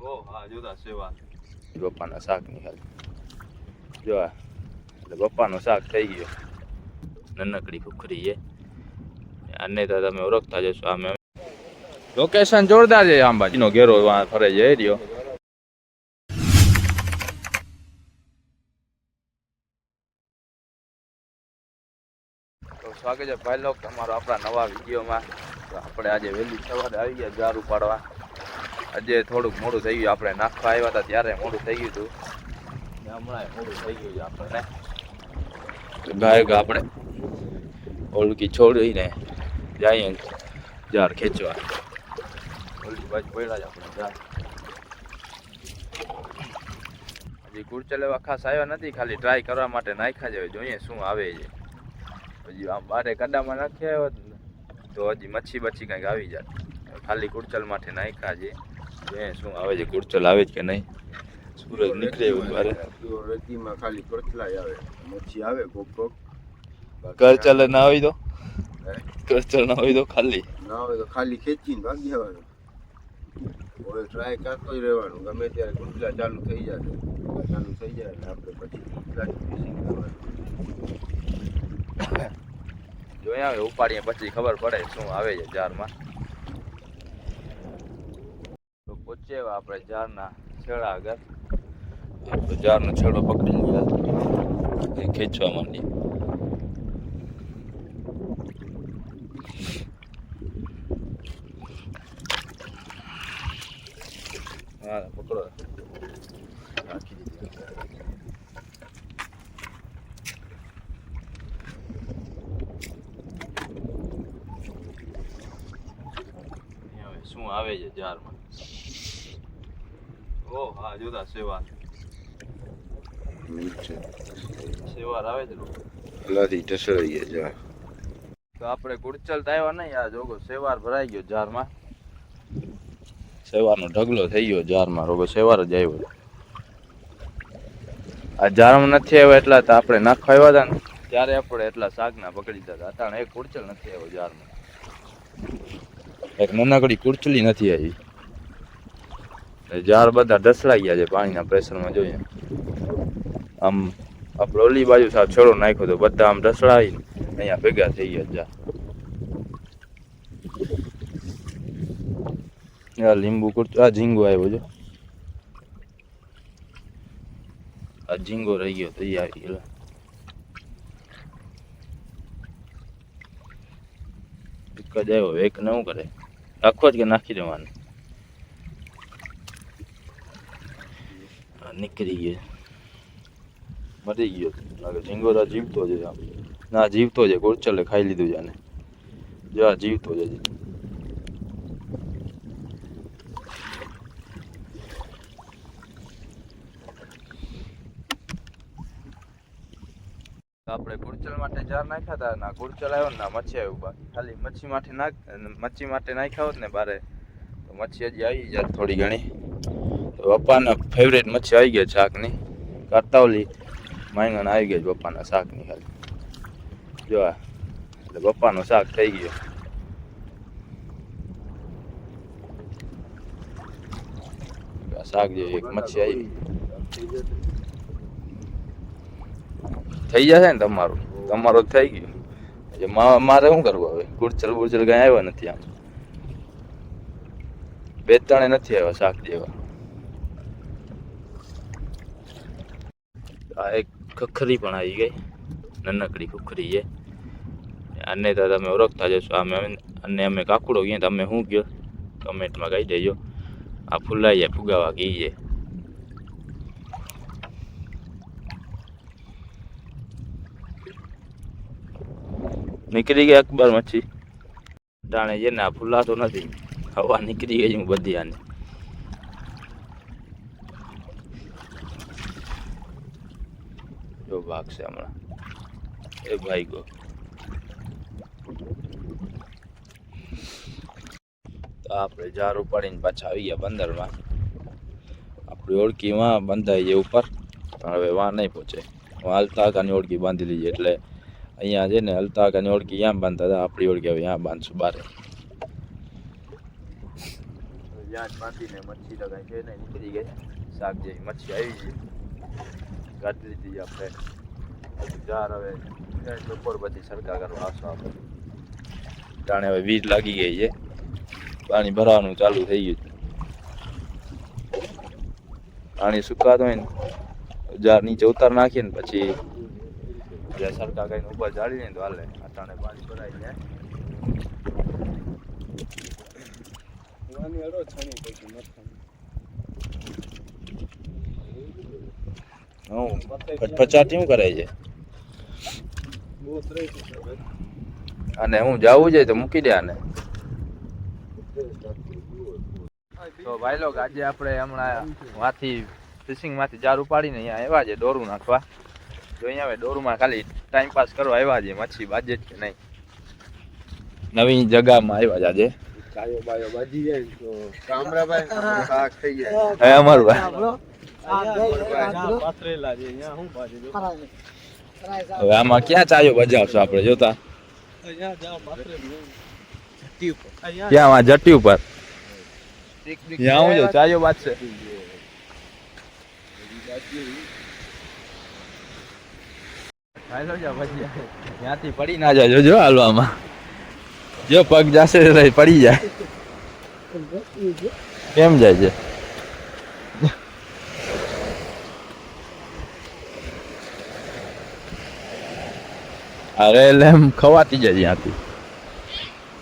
ઓ હા જોતા સેવા પપ્પાના શાકની ખાલી જો એટલે પપ્પાનું શાક થઈ ગયું. નાનકડી કુકરી છે આને તો તમે ઓળખતા જશો આમે લોકેશન જોરદાર છે આંબાજીનો ઘેરો ફરે છે, એ રહ્યો. તો સ્વાગત છે ભાઈ લોક તમારો આપણા નવા વિડીયોમાં. આપણે આજે વહેલી સવારે આવી ગયા જાર ઉપાડવા. આજે થોડુંક મોડું થઈ ગયું. આપણે નાખવા આવ્યા હતા ત્યારે મોડું થઈ ગયું હતું. હમણાં મોડું થઈ ગયું આપણને. ગાયક આપણે ઓળકી છોડીને જઈએ જાર ખેંચવા. ઓલકી બાજુ પડ્યા જ આપણે જાર હજી કુરચા લેવા ખાસ આવ્યા નથી, ખાલી ટ્રાય કરવા માટે નાખ્યા જ જોઈએ શું આવે છે. હજી આમ બારે કડામાં નાખ્યા તો હજી મચ્છી બચ્છી કંઈક આવી જાય ખાલી કુર્ચલ માટે નાખ્યા છે. જોઈએ શું આવે છે કુરચલ આવે છે કે નહીં? સૂરજ નીકળે એવું મારે. રજીમાં ખાલી કરચલાય આવે મચ્છી આવે કોક કોક. કરચલ ના હોય તો? કરચલ ના હોય તો ખાલી. ના હોય તો ખાલી ખેંચીને ભાગી જવાનું હવે ટ્રાય કરતો જ રહેવાનું ગમે ત્યારે કુંડલા ચાલુ થઈ જશે ચાલુ થઈ જાય એટલે આપણે પછી જ કરવાનું. જોઈએ આવે ઉપાડીએ પછી ખબર પડે શું આવે છે જારમાં. તો પહોંચે આપણે ઝાડના છેડા આગળ. આપણે ઝાડનો છેડો પકડી ગયા ખેંચવા માંડીએ પકડો રાખી દીધી હવે શું આવે છે જારમાં ઓ હા જોતા સેવા સેવાર આવે છે. પેલાથી ઢસડાઈ ગયા તો આપણે ગુડચલ આવ્યા નહીં આ જોગો સેવાર ભરાઈ ગયો જારમાં સેવારનો ઢગલો થઈ ગયો જારમાં રોગો સેવાર જ આવ્યો આ જારમાં નથી આવ્યો એટલા તો આપણે નાખવા આવ્યા હતા ને ત્યારે આપણે એટલા શાકના પકડી દીધા હતા એક કુડચલ નથી આવ્યો જારમાં એક નાનકડી કુડચલી નથી આવી જાર બધા ઢસડાઈ ગયા છે પાણીના પ્રેશરમાં જોઈએ આમ આપણે ઓલી બાજુ સાવ છોડો નાખ્યો તો બધા આમ ઢસડાવીને અહીંયા ભેગા થઈ ગયા જા આ લીંબુ કુર્તું આ ઝીંગો આવ્યો જો આ ઝીંગો રહી ગયો તો એ એક જ આવ્યો, એક નવું કરે. આખો જ કે નાખી દેવાનું. નીકળી ગયો મરી ગયો લાગે ઝીંગોરા જીવતો છે ના, જીવતો છે. ગોળચલે ખાઈ લીધું છે આને. જો, જીવતો છે. આપણે ગુડચલ માટે જાર નાખ્યા હતા. ના ગુડચલ આવ્યો ને ના, મચ્છી આવ્યું બાકી ખાલી મચ્છી માટે નાખ, મચ્છી માટે નાખ્યા હોત ને બારે, તો મચ્છી હજી આવી જાય થોડી ઘણી. પપ્પાના ફેવરેટ મચ્છી આવી ગયા શાકની. કરતાવલી માંગણ આવી ગઈ પપ્પાના શાકની ખાલી. જો એટલે પપ્પાનું શાક થઈ ગયું. શાક જે એક મચ્છી આવી. થઈ જશે ને તમારું? તમારું થઈ ગયું. એટલે મારે શું કરવું હવે? ગુડચર ગુડચલ કઈ આવ્યા નથી આમ. બે ત્રણે નથી આવ્યા શાક જેવા આ એક ખખરી પણ આવી ગઈ. નાનકડી ખુખરી છે. આને તો તમે ઓળખતા જશો અમે અને અમે કાકડો કહીએ તમે શું કહો કમેન્ટમાં કહી દેજો. આ ફૂલાઈએ ફુગાવા કહીએ નીકળી ગઈ અકબર મચ્છી. ટાણે છે ને આ ફૂલાતો નથી. હવા નીકળી ગઈ હું બધી આને. જો ભાગશે હમણાં એ ભાઈ ગો તો આપણે જાર ઉપાડીને પાછા આવી ગયા બંદરમાં આપણી ઓળખીમાં બંધાઈ છે ઉપર પણ હવે વાં નહીં પહોંચે હાલતા કાની ઓળખી બાંધી લીધી એટલે અહીંયા છે ને હલતા કાની ઓળખી અહીંયા બાંધતા હતા આપણી ઓળખી હવે અહીંયા બાંધશું બારે જ્યાં જ બાંધીને મચ્છી તો કાંઈ છે નહીં નીકળી ગઈ શાક જેવી મચ્છી આવી ગઈ કાઢી લીધી આપણે. જાર હવે બપોર પછી સરખા કરવા આવશો આપણે જાણે હવે વીજ લાગી ગઈ છે. પાણી ભરવાનું ચાલુ થઈ ગયું છે. પાણી સુકાતો હોય ને, જાર નીચે ઉતાર નાખીએ ને પછી જે સરખા કરીને ઉપર જાળી ને તો હાલે. અટાણે પાણી ભરાઈ જાય હું ફટફચાટી શું કરે છે? અને હું જાવું છે તો મૂકી દે આને. તો ભાઈ લોક આજે આપણે હમણાં માંથી ફિશિંગમાંથી જાર ઉપાડીને અહીંયા આવ્યા છે દોરું નાખવા. જો અહીંયા હવે દોરુમાં ખાલી ટાઈમ પાસ કરવા આવ્યા છે મચ્છી બાજે છે કે નહીં. નવી જગામાં આવ્યા છે આજે. કાયો બાયો બાજી જાય તો કામરાભાઈ શાક થઈ જાય. હે અમારું ભાઈ. હવે આમાં ક્યાં ચાયો બજાવશો આપણે જોતા? ક્યાં જટ્ટી ઉપર? ત્યાં હું જો ચાયો બાજશે. ત્યાંથી પડી ના જાય જોજો હાલવામાં. જો પગ જાશે પડી જાય. કેમ જાય છે? અરે એટલે એમ ખવાતી જાય ત્યાંથી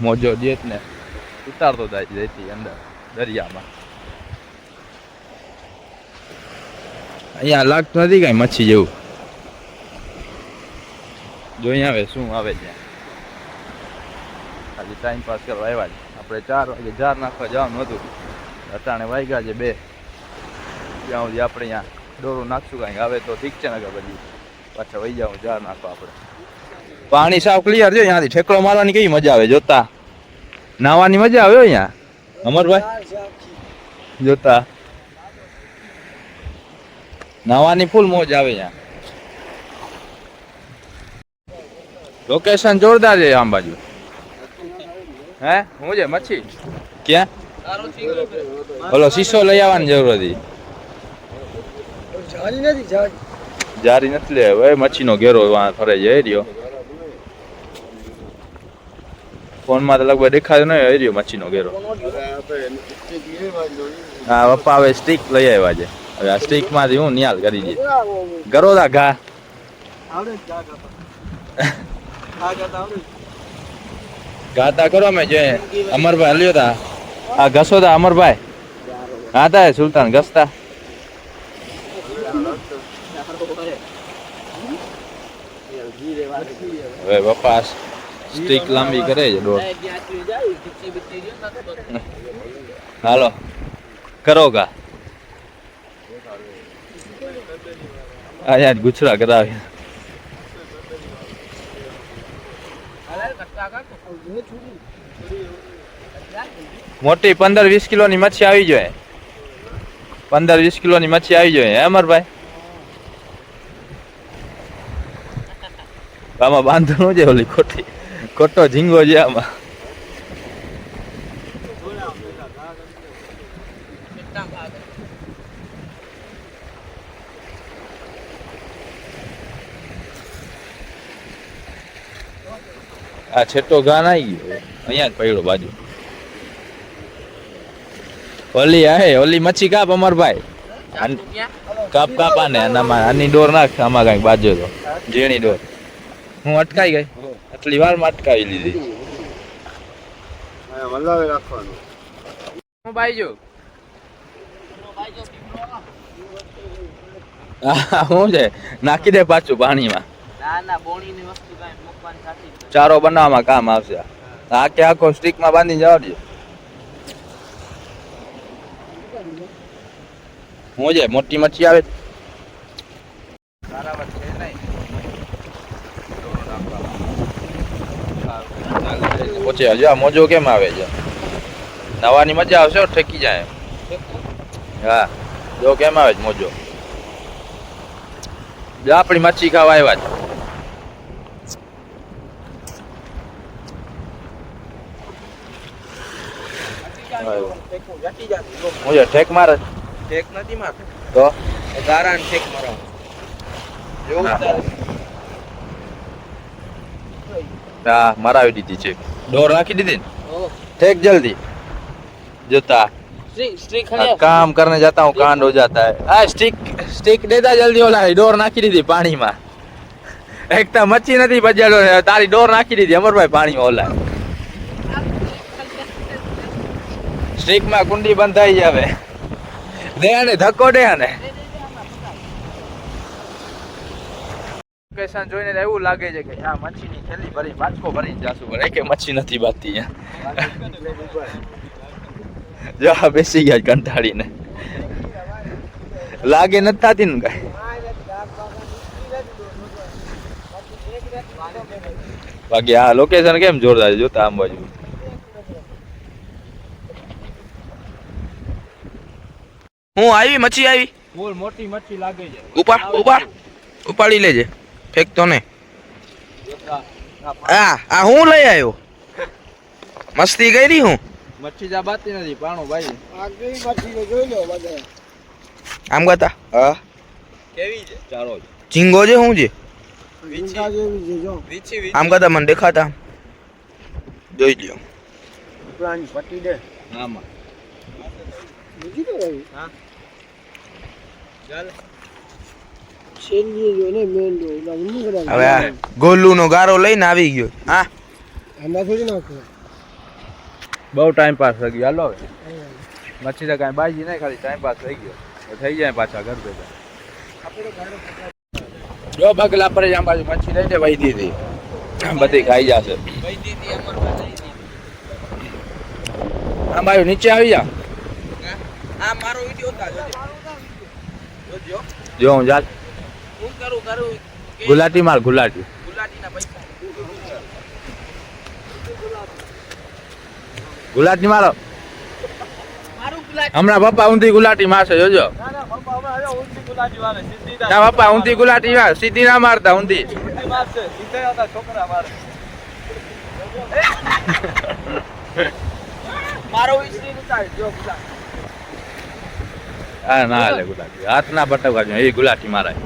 મોજો જેત ને, ઉતારતો જાય જતી અંદર, દરિયામાં. અહીંયા લાગતું નથી કઈ મચ્છી જેવું. જોઈ આવે શું આવે છે. આજે ટાઈમ પાસ કરવા આવ્યા છે. આપણે ચાર વાગે જાર નાખવા જવાનું હતું. અટાણે વાગ્યા છે બે. ત્યાં સુધી આપણે અહીંયા દોરું નાખશું કાંઈક. આવે તો ઠીક છે ને કે પછી પાછા વહી જાવ ઝાર નાખવા આપણે. પાણી સાવ ક્લિયર છે ત્યાંથી ઠેકડો મારવાની કેવી મજા આવે જોતા. નાવાની મજા આવે અહીંયા. અમરભાઈ? જોતા. નાવાની ફૂલ મોજ આવે અહીંયા. લોકેશન જોરદાર છે આમ બાજુ. હે? હું છે મચ્છી? ક્યાં? ઓલો શીશો લઈ આવવાની જરૂર હતી. જારી નથી લે હવે મચ્છીનો ઘેરો ફરે છે રહ્યો. ફોનમાં તો લગભગ દેખાતો નહીં આવી રહ્યો મચ્છીનો ઘેરો. હા, પપ્પા હવે સ્ટીક લઈ આવ્યા છે. હવે આ સ્ટીકમાંથી હું નિયાલ કરી દઈએ ગરોદા ઘા. ગાતા કરો અમે જે અમરભાઈ હલ્યો તા. આ ઘસો તા અમરભાઈ. હા તા સુલતાન, ઘસતા. હવે પપ્પા સ્ટીક લાંબી કરે છે દોડ. હાલો. કરો કા જ ગુચરા કરાવી. મોટી પંદર વીસ કિલો ની મચ્છી આવી જોઈએ. પંદર વીસ કિલોની મચ્છી આવી જોઈએ, હે અમરભાઈ? આમાં બાંધણું છે ઓલી ખોટી. ખોટો ઝીંગો છે આમાં. આ છેટો ઘા નાઈ ગયો. અહીંયા જ પડ્યો બાજુ. ઓલી આહે ઓલી મચ્છી કાપ અમરભાઈ ભાઈ. કાપ કાપ આને આની ડોર નાખ, આમાં કંઈક બાજુ તો, ઝીણી ડોર હું અટકાઈ ગઈ. આટલી વાર અટકાવી લીધી. રાખવાનું. હું શું છે? નાખી દે પાછું પાણીમાં. ચારો બનાવવામાં કામ આવશે. આખે આખો સ્ટીકમાં બાંધીને જવા દે. હું છે? મોટી મચ્છી આવે? પછી હજુ આ મોજો કેમ આવે છે? નવાની મજા આવશે ઠેકી જાય હા જો કેમ આવે છે મોજો? જો આપણી મચ્છી ખાવા આવ્યા છે. આવ્યો ટેકું જટી જાતું જો હું જે ઠેક મારે. ટેક નથી મારતો. તો? ગારાને ટેક મારવાનું. એવું હા મરાવી દીધી છે. ડોર રાખી દીધી ને? ઠેક જલ્દી. જોતા. કામ કરને જાતા હું કાંડ હો આ સ્ટીક સ્ટીક દેતા જલ્દી ઓલા ડોર નાખી દીધી પાણીમાં. એક તો મચ્છી નથી બજાડો તારી ડોર નાખી દીધી અમરભાઈ પાણી ઓલા. સ્ટીકમાં કુંડી બંધાઈ આવે દે ને ધક્કો દે ને લોકેશન જોઈને એવું લાગે છે કે આ મચ્છીની થેલી ભરી બાચકો ભરી જાશું. ભરે કે મચ્છી નથી બાતી જો બેસી ગયા કંટાળીને. લાગે નથી થતી ને કઈ. બાકી આ લોકેશન કેમ જોરદાર જોતા આમ બાજુ. હું આવી મચ્છી આવી? બોલ મોટી મચ્છી લાગે છે. ઉપાડ ઉપાડ. ઉપાડી લેજે. ફેંકતો ને. આ આ હું લઈ આવ્યો? મસ્તી કરી હું? મચ્છી જા બાતી નથી પાણો ભાઈ. આમ ગતા હા. કેવી છે? ચાલો ઝીંગો છે શું છે? આમ કરતા મને દેખાતા. જોઈ લ્યો. આમાં હવે આ ગોલુનો ગારો લઈને આવી ગયો. હા. બહુ ટાઈમ પાસ થઈ ગયો. હાલો હવે. મચ્છી તો કાંઈ બાજી નહીં ખાલી ટાઈમ પાસ થઈ ગયો. થઈ જાય પાછા ઘર ભેગા જો બગલા પર આમ બાજુ મચ્છી લઈને વહી દીધી. બધી ખાઈ જશે. આમ બાજુ નીચે આવી જા. આ મારો વિડિયો જો હું જા હું કરું કરું ગુલાટી માર ગુલાટી. ગુલાટીના પૈસા. ગુલાટી મારો હમણાં પપ્પા ઊંધી ગુલાટી મારશે જોજો. ના પપ્પા ઊંધી ગુલાટી માર સીધી ના મારતા ઊંધી. મારો. હા ના હાલે ગુલાટી હાથ ના પટકવા એ ગુલાટી મારાય.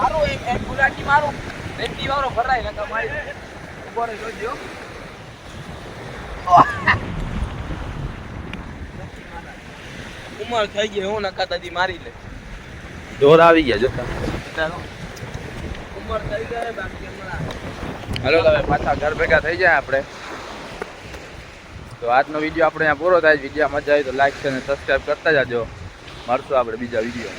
મારું એમ એમ ગુલાટી મારું. રેતી વાળો ભરાય નકર મારી ઊભો રહી જોજો ઉમર થઈ ગઈ હું નકા દાદી મારી લે. જોર આવી ગયા જો ઉમર થઈ ગઈ બાકી હાલો હવે પાછા ઘર ભેગા થઈ જાય આપણે. તો આજનો વીડિયો આપણે અહીંયા પૂરો થાય. વીડિયો મજા આવી તો લાઈક છે અને સબસ્ક્રાઈબ કરતા જાજો. મળશું આપણે બીજા વીડિયો